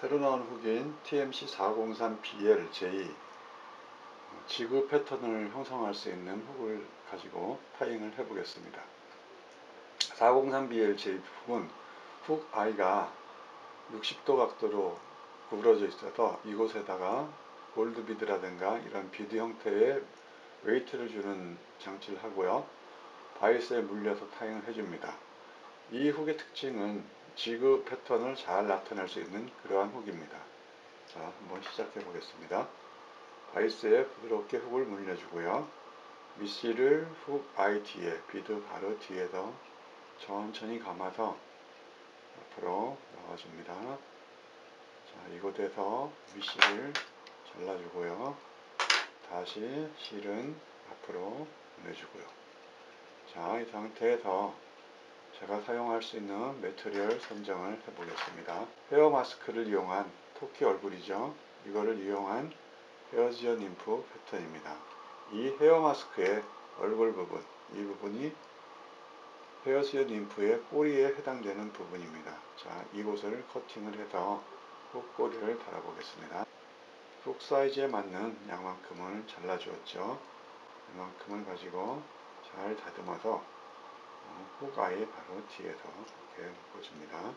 새로 나온 훅인 TMC403BLJ 지구 패턴을 형성할 수 있는 훅을 가지고 타잉을 해 보겠습니다. 403BLJ 훅은 훅 I가 60도 각도로 구부러져 있어서 이곳에다가 골드 비드라든가 이런 비드 형태의 웨이트를 주는 장치를 하고요. 바이스에 물려서 타잉을 해줍니다. 이 훅의 특징은 지그 패턴을 잘 나타낼 수 있는 그러한 훅입니다. 자, 한번 시작해 보겠습니다. 바이스에 부드럽게 훅을 물려주고요. 미시를 훅 아이 뒤에, 비드 바로 뒤에서 천천히 감아서 앞으로 넣어줍니다. 자, 이곳에서 미시를 잘라주고요. 다시 실은 앞으로 보내주고요. 자, 이 상태에서 제가 사용할 수 있는 매트리얼 선정을 해 보겠습니다. 헤어 마스크를 이용한 토끼 얼굴이죠. 이거를 이용한 헤어지어 님프 패턴입니다. 이 헤어 마스크의 얼굴 부분, 이 부분이 헤어지어 님프의 꼬리에 해당되는 부분입니다. 자, 이곳을 커팅을 해서 훅 꼬리를 달아 보겠습니다. 훅 사이즈에 맞는 양만큼을 잘라 주었죠. 이만큼을 가지고 잘 다듬어서 훅 아예 바로 뒤에서 이렇게 묶어줍니다.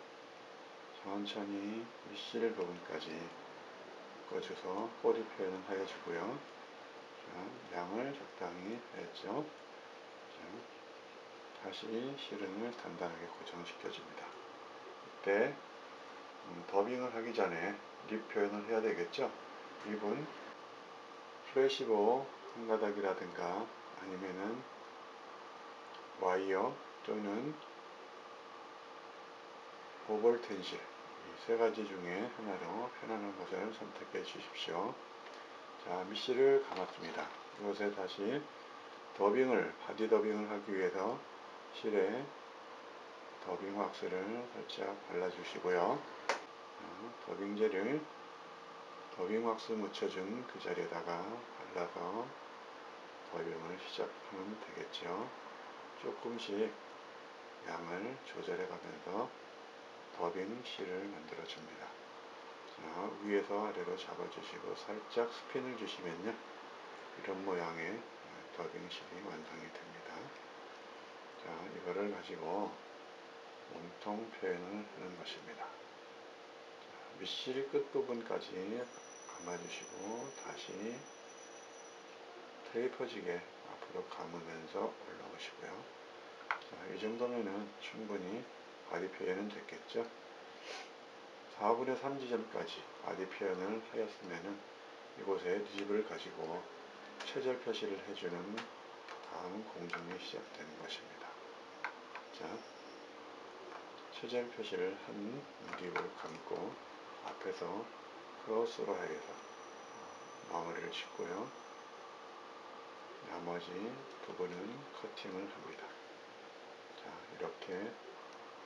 천천히 밑실 부분까지 묶어줘서 꼬리 표현을 하여주고요. 자, 양을 적당히 했죠. 자, 다시 실은을 단단하게 고정시켜줍니다. 이때 음, 더빙을 하기 전에 립 표현을 해야 되겠죠. 립은 플래시보 한 가닥이라든가 아니면은 와이어 또는 오벌텐실 이 세 가지 중에 하나로 편안한 것을 선택해 주십시오. 자, 미시를 감았습니다. 이것에 다시 더빙을, 바디 더빙을 하기 위해서 실에 더빙 왁스를 살짝 발라주시고요. 더빙제를 더빙 왁스 묻혀준 그 자리에다가 발라서 더빙을 시작하면 되겠죠. 조금씩 양을 조절해 가면서 더빙 실을 만들어 줍니다. 자, 위에서 아래로 잡아주시고 살짝 스핀을 주시면요. 이런 모양의 더빙 실이 완성이 됩니다. 자, 이거를 가지고 몸통 표현을 하는 것입니다. 자, 밑실 끝부분까지 감아주시고 다시 테이퍼지게 앞으로 감으면서 올라오시고요. 자, 이 정도면은 충분히 바디 표현은 됐겠죠. 4분의 3 지점까지 바디 표현을 하였으면은 이곳에 뒤집을 가지고 최절 표시를 해주는 다음 공정이 시작되는 것입니다. 자, 최절 표시를 한 립을 감고 앞에서 크로스로 해서 마무리를 짓고요. 나머지 부분은 커팅을 합니다. 자, 이렇게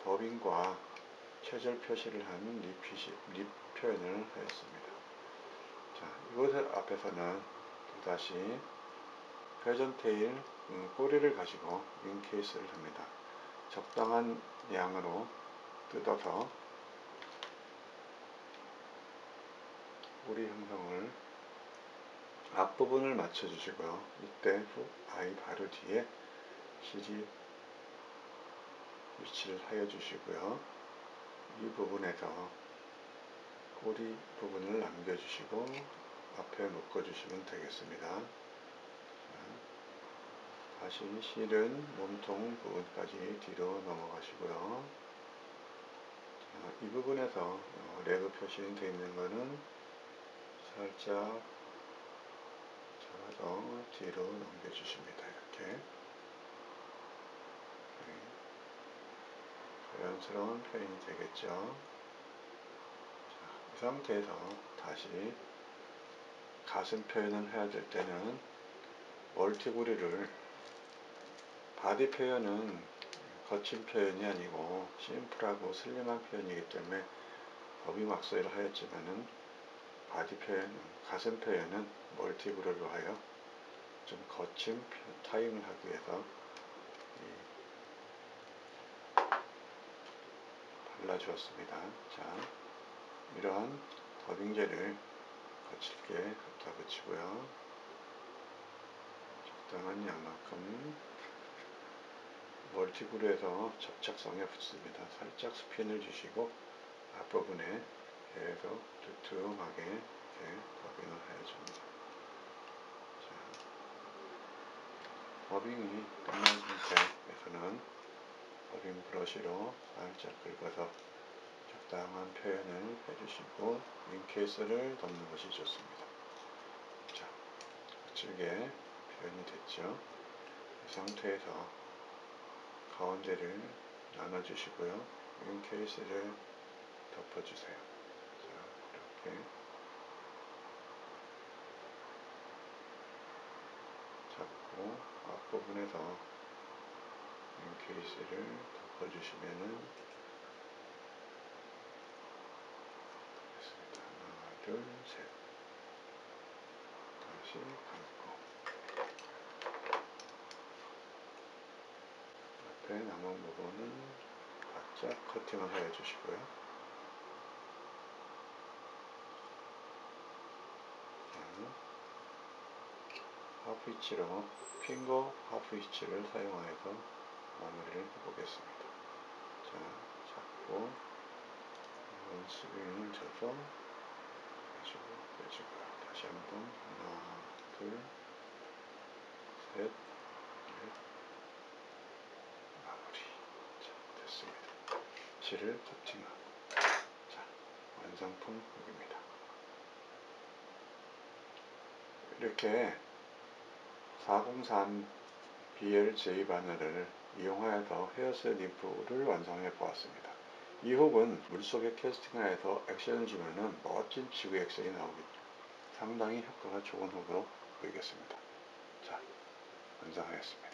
더빙과 최절 표시를 하는 립, 표시, 립 표현을 하였습니다. 자, 이곳 앞에서는 또다시 회전 테일 음, 꼬리를 가지고 윙 케이스를 합니다. 적당한 양으로 뜯어서 꼬리 형성을 앞부분을 맞춰주시고요. 이때 후 아이 바로 뒤에 실이 위치를 하여 주시고요. 이 부분에서 꼬리 부분을 남겨주시고 앞에 묶어주시면 되겠습니다. 다시 실은 몸통 부분까지 뒤로 넘어가시고요. 자, 이 부분에서 어, 레그 표시되어 있는 것은 살짝 잡아서 뒤로 넘겨주십니다. 이렇게. 자연스러운 표현이 되겠죠. 자, 이 상태에서 다시 가슴 표현을 해야 될 때는 멀티구리를 바디 표현은 거친 표현이 아니고 심플하고 슬림한 표현이기 때문에 왁스를 하였지만은 바디 표현, 가슴 표현은 멀티브로로 하여 좀 거친 타임을 하기 위해서 발라주었습니다. 자, 이러한 더빙제를 거칠게 갖다 붙이고요. 적당한 양만큼 멀티글루에서 접착성에 붙습니다. 살짝 스핀을 주시고 앞부분에 계속 두툼하게 더빙을 해줍니다. 자, 더빙이 끝난 상태에서는 더빙 브러쉬로 살짝 긁어서 적당한 표현을 해주시고 윙케이스를 덮는 것이 좋습니다. 자, 거칠게 표현이 됐죠. 이 상태에서 가운데를 나눠주시고요. 윙케이스를 덮어주세요. 자, 이렇게 잡고 앞부분에서 윙 케이스를 덮어주시면은 됐습니다. 하나, 둘, 셋. 다시 감고 앞에 남은 부분은 바짝 커팅을 해주시고요. 하프 위치로 핑거 하프 위치를 사용하여서 마무리를 해보겠습니다. 자, 잡고 이번 스윙을 줘서 빼주고 빼주고요. 다시 한번 하나, 둘, 셋, 넷, 마무리. 자, 됐습니다. 실을 커팅하고 자, 완성품 여기입니다. 이렇게 403 BLJ 바늘을 이용하여서 헤어셋 림프를 완성해 보았습니다. 이 훅은 물속에 캐스팅하여서 액션을 주면은 멋진 지구 액션이 나오기 상당히 효과가 좋은 훅으로 보이겠습니다. 자, 완성하였습니다.